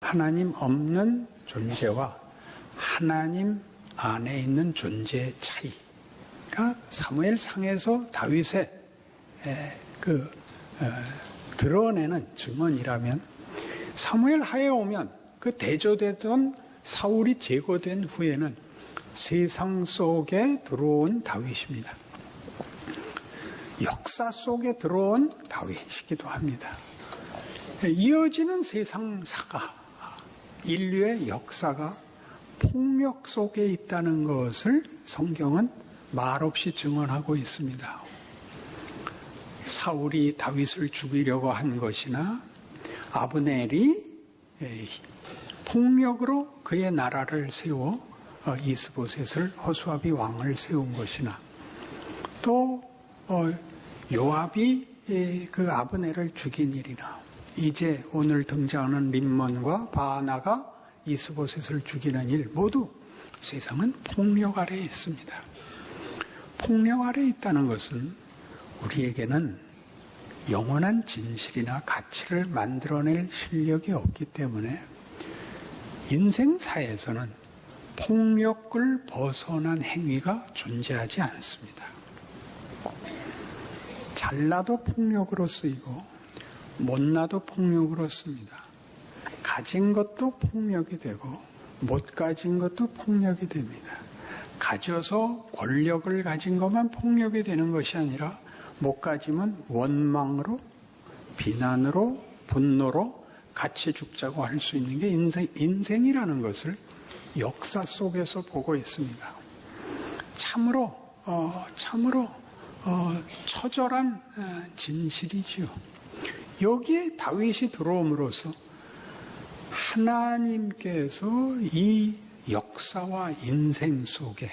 하나님 없는 존재와 하나님 안에 있는 존재의 차이가 사무엘 상에서 다윗의 그 어, 드러내는 증언이라면 사무엘 하에 오면 그 대조되던 사울이 제거된 후에는 세상 속에 들어온 다윗입니다. 역사 속에 들어온 다윗이기도 합니다. 이어지는 세상사가 인류의 역사가 폭력 속에 있다는 것을 성경은 말없이 증언하고 있습니다. 사울이 다윗을 죽이려고 한 것이나 아브넬이 폭력으로 그의 나라를 세워 어, 이스보셋을 허수아비 왕을 세운 것이나 또 어, 요압이 그 아브넬을 죽인 일이나 이제 오늘 등장하는 림몬과 바나가 이스보셋을 죽이는 일 모두 세상은 폭력 아래에 있습니다. 폭력 아래에 있다는 것은 우리에게는 영원한 진실이나 가치를 만들어낼 실력이 없기 때문에 인생사에서는 폭력을 벗어난 행위가 존재하지 않습니다. 잘나도 폭력으로 쓰이고 못나도 폭력으로 씁니다. 가진 것도 폭력이 되고 못 가진 것도 폭력이 됩니다. 가져서 권력을 가진 것만 폭력이 되는 것이 아니라 못 가지면 원망으로 비난으로 분노로 같이 죽자고 할 수 있는 게 인생, 인생이라는 것을 역사 속에서 보고 있습니다. 참으로 어, 참으로 어, 처절한 어, 진실이지요. 여기에 다윗이 들어옴으로써 하나님께서 이 역사와 인생 속에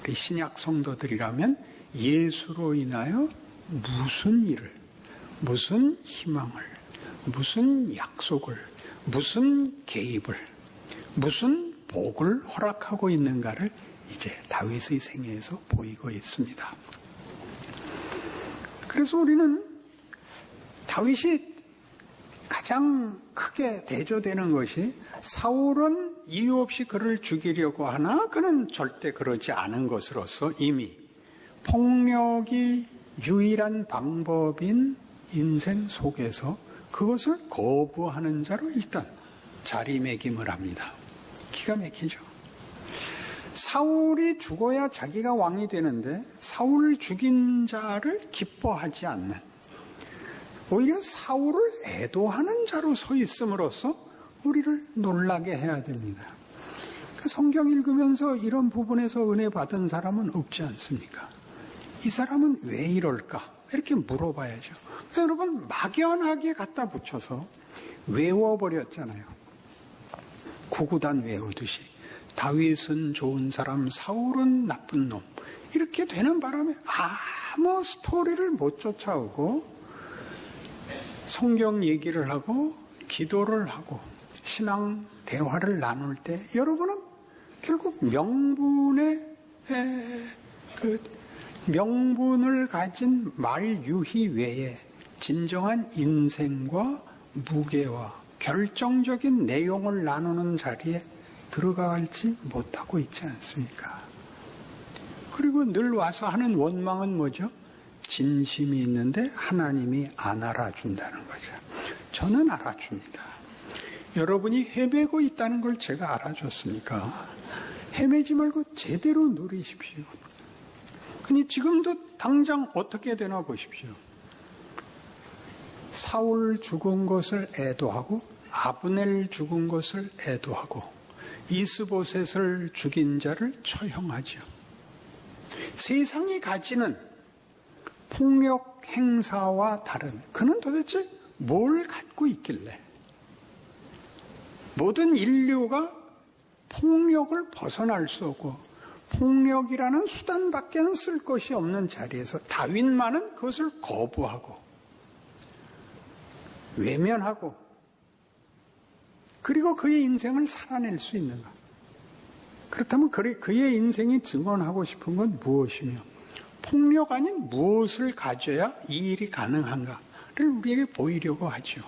우리 신약 성도들이라면 예수로 인하여 무슨 일을, 무슨 희망을, 무슨 약속을, 무슨 개입을, 무슨 복을 허락하고 있는가를 이제 다윗의 생애에서 보이고 있습니다. 그래서 우리는 다윗이 가장 크게 대조되는 것이 사울은 이유 없이 그를 죽이려고 하나 그는 절대 그러지 않은 것으로서 이미 폭력이 유일한 방법인 인생 속에서 그것을 거부하는 자로 일단 자리매김을 합니다. 기가 막히죠. 사울이 죽어야 자기가 왕이 되는데 사울을 죽인 자를 기뻐하지 않는 오히려 사울을 애도하는 자로 서 있음으로써 우리를 놀라게 해야 됩니다. 그 성경 읽으면서 이런 부분에서 은혜 받은 사람은 없지 않습니까? 이 사람은 왜 이럴까? 이렇게 물어봐야죠. 그러니까 여러분 막연하게 갖다 붙여서 외워버렸잖아요. 구구단 외우듯이 다윗은 좋은 사람, 사울은 나쁜 놈 이렇게 되는 바람에 아무 스토리를 못 쫓아오고 성경 얘기를 하고 기도를 하고 신앙 대화를 나눌 때 여러분은 결국 명분의 그 명분을 가진 말 유희 외에 진정한 인생과 무게와 결정적인 내용을 나누는 자리에 들어가지 못하고 있지 않습니까? 그리고 늘 와서 하는 원망은 뭐죠? 진심이 있는데 하나님이 안 알아준다는 거죠. 저는 알아줍니다. 여러분이 헤매고 있다는 걸 제가 알아줬으니까 헤매지 말고 제대로 누리십시오. 그니 지금도 당장 어떻게 되나 보십시오. 사울 죽은 것을 애도하고 아브넬 죽은 것을 애도하고 이스보셋을 죽인 자를 처형하죠. 세상이 가지는 폭력 행사와 다른 그는 도대체 뭘 갖고 있길래 모든 인류가 폭력을 벗어날 수 없고 폭력이라는 수단밖에는 쓸 것이 없는 자리에서 다윗만은 그것을 거부하고 외면하고 그리고 그의 인생을 살아낼 수 있는가? 그렇다면 그의 인생이 증언하고 싶은 건 무엇이며 폭력 아닌 무엇을 가져야 이 일이 가능한가를 우리에게 보이려고 하죠.